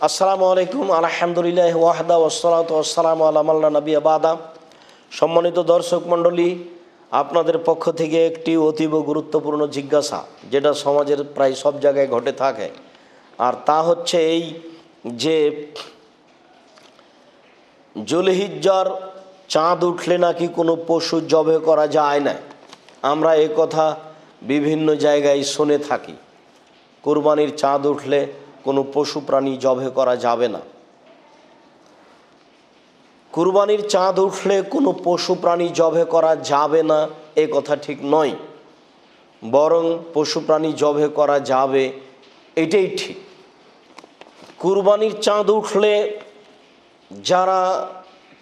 আসসালামু আলাইকুম, আলহামদুলিল্লাহ, ওয়াহদা ওসলাত ওসালাম আল্লাহ নবী আবাদা সম্মানিত দর্শক মণ্ডলী, আপনাদের পক্ষ থেকে একটি অতীব গুরুত্বপূর্ণ জিজ্ঞাসা, যেটা সমাজের প্রায় সব জায়গায় ঘটে থাকে। আর তা হচ্ছে এই যে জুলহিজ্জার চাঁদ উঠলে নাকি কোনো পশু জবে করা যায় না। আমরা কথা বিভিন্ন জায়গায় শুনে থাকি। কুরবানির চাঁদ উঠলে কোনো পশু প্রাণী জবে করা যাবে না। কুরবানির চাঁদ উঠলে কোনো পশু প্রাণী জবে করা যাবে না, এ কথা ঠিক নয়। বরং পশু প্রাণী জবে করা যাবে, এটাই ঠিক। কুরবানির চাঁদ উঠলে যারা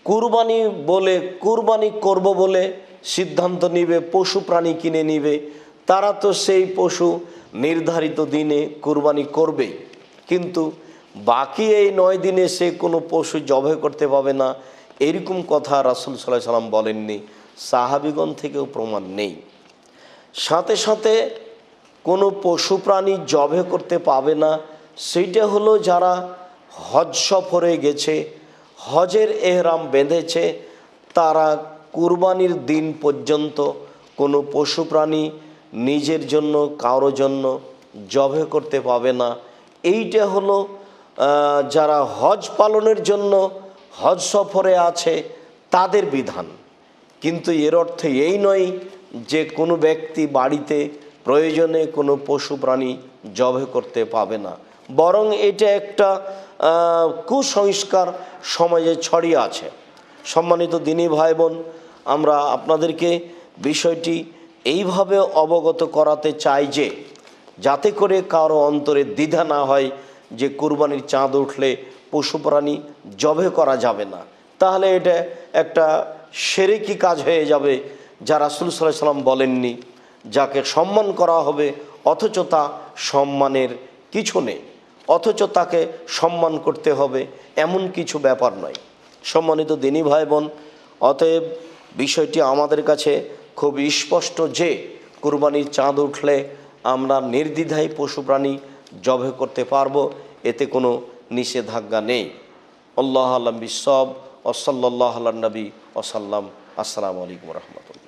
কুরবানি বলে, কুরবানি করব বলে সিদ্ধান্ত নিবে, পশু প্রাণী কিনে নিবে, তারা তো সেই পশু নির্ধারিত দিনে কুরবানি করবেই। কিন্তু বাকি এই নয় দিনে সে কোনো পশু জবে করতে পাবে না। এরকম কথা রাসুল সাল্লাহ সাল্লাম বলেননি। সাহাবিগণ থেকেও প্রমাণ নেই। সাথে সাথে কোনো পশু প্রাণী জবে করতে পাবে না সেইটা হলো যারা হজ সফরে গেছে, হজের এহরাম বেঁধেছে, তারা কুরবানির দিন পর্যন্ত কোনো পশু প্রাণী নিজের জন্য, কারও জন্য জবে করতে পাবে না। এইটা হলো যারা হজ পালনের জন্য হজ সফরে আছে, তাদের বিধান। কিন্তু এর অর্থ এই নয় যে কোনো ব্যক্তি বাড়িতে প্রয়োজনে কোনো পশু প্রাণী জবে করতে পাবে না। বরং এটা একটা কুসংস্কার সমাজে ছড়িয়ে আছে। সম্মানিত দিনী ভাই বোন আমরা আপনাদেরকে বিষয়টি এইভাবে অবগত করাতে চাই যে যাতে করে কারও অন্তরে দ্বিধা না হয় যে কুরবানির চাঁদ উঠলে পশু প্রাণী জবে করা যাবে না। তাহলে এটা একটা সেরেকি কাজ হয়ে যাবে যা রাসুল সাল্লাহ সাল্লাম বলেননি, যাকে সম্মান করা হবে, অথচ তা সম্মানের কিছু নেই। অথচ তাকে সম্মান করতে হবে এমন কিছু ব্যাপার নয়। সম্মানিত দিনী ভাই বোন অতএব বিষয়টি আমাদের কাছে খুব স্পষ্ট যে কুরবানির চাঁদ উঠলে আমরা নির্দ্বিধায় পশু প্রাণী জবে করতে পারব, এতে কোনো নিষেধাজ্ঞা নেই। আল্লাহ আলম বিসব ওসল্লাহ নবী ওসাল্লাম। আসসালামু আলাইকুম রহমতুল্লাহ।